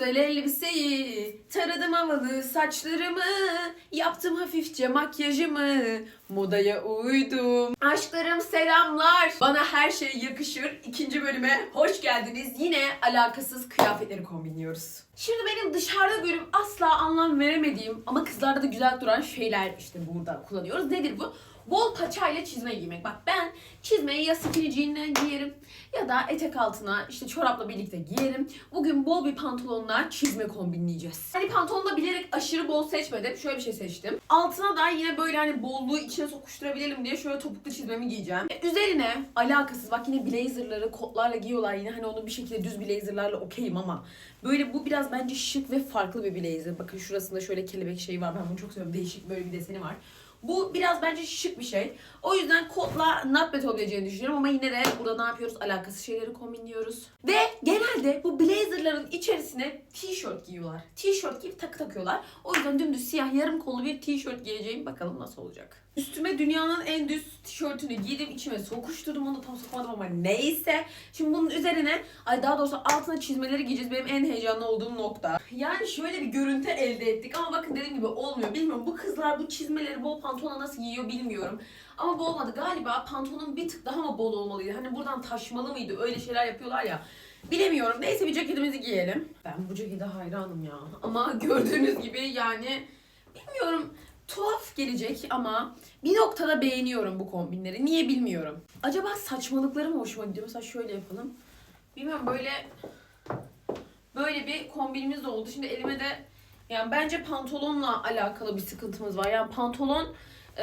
güzel elbiseyi, taradım havalı saçlarımı, yaptım hafifçe makyajımı, modaya uydum. Aşklarım selamlar. Bana her şey yakışır. İkinci bölüme hoş geldiniz. Yine alakasız kıyafetleri kombinliyoruz. Şimdi benim dışarıda görüp asla anlam veremediğim ama kızlarda da güzel duran şeyler işte burada kullanıyoruz. Nedir bu? Bol paçayla çizme giymek. Bak ben çizmeyi ya skinny jean'le giyerim ya da etek altına işte çorapla birlikte giyerim. Bugün bol bir pantolonla çizme kombinleyeceğiz. Hani pantolonu da bilerek aşırı bol seçmedim. Şöyle bir şey seçtim. Altına da yine böyle hani bolluğu içine sokuşturabilelim diye şöyle topuklu çizmemi giyeceğim. E, üzerine alakasız bak yine blazerları kotlarla giyiyorlar. Yine hani onu bir şekilde düz blazerlarla okeyim ama böyle bu biraz bence şık ve farklı bir blazer. Bakın şurasında şöyle kelebek şeyi var. Ben bunu çok seviyorum. Değişik böyle bir deseni var. Bu biraz bence şık bir şey. O yüzden kotla not bad olabileceğini düşünüyorum ama yine de burada ne yapıyoruz? Alakasız şeyleri kombinliyoruz. Ve genelde bu blazerların içerisine tişört giyiyorlar. Tişört giyip takı takıyorlar. O yüzden dümdüz siyah yarım kollu bir tişört giyeceğim. Bakalım nasıl olacak. Üstüme dünyanın en düz tişörtünü giydim. içime sokuşturdum. Onu tam sokmadım ama neyse. Şimdi bunun üzerine ay daha doğrusu altına çizmeleri giyeceğiz. Benim en heyecanlı olduğum nokta. Yani şöyle bir görüntü elde ettik ama bakın dediğim gibi olmuyor. Bilmiyorum bu kızlar bu çizmeleri bol pantolona nasıl giyiyor bilmiyorum. Ama bu olmadı. Galiba pantolonun bir tık daha mı bol olmalıydı? Hani buradan taşmalı mıydı? Öyle şeyler yapıyorlar ya. Bilemiyorum. Neyse bir ceketimizi giyelim. Ben bu cekete hayranım ya. Ama gördüğünüz gibi yani bilmiyorum tuhaf gelecek ama bir noktada beğeniyorum bu kombinleri. Niye bilmiyorum. Acaba saçmalıkları mı hoşuma gidiyor? Mesela şöyle yapalım. Bilmiyorum böyle böyle bir kombinimiz de oldu. Şimdi elime de yani bence pantolonla alakalı bir sıkıntımız var. Yani pantolon e,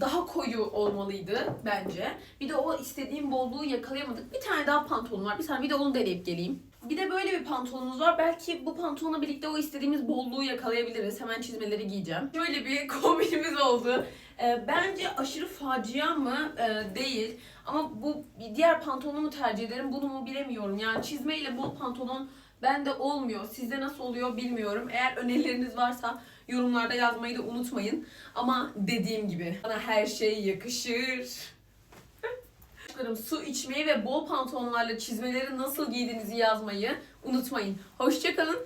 daha koyu olmalıydı bence. Bir de o istediğim bolluğu yakalayamadık. Bir tane daha pantolon var. Bir tane bir de onu deneyip geleyim. Bir de böyle bir pantolonumuz var. Belki bu pantolonla birlikte o istediğimiz bolluğu yakalayabiliriz. Hemen çizmeleri giyeceğim. Şöyle bir kombinimiz oldu. E, bence aşırı facia mı? E, değil. Ama bu diğer pantolonu mu tercih ederim? Bunu mu bilemiyorum. Yani çizmeyle bol pantolon bende olmuyor. Sizde nasıl oluyor bilmiyorum. Eğer önerileriniz varsa yorumlarda yazmayı da unutmayın. Ama dediğim gibi bana her şey yakışır. Çocuklarım, Su içmeyi ve bol pantolonlarla çizmeleri nasıl giydiğinizi yazmayı unutmayın. Hoşçakalın.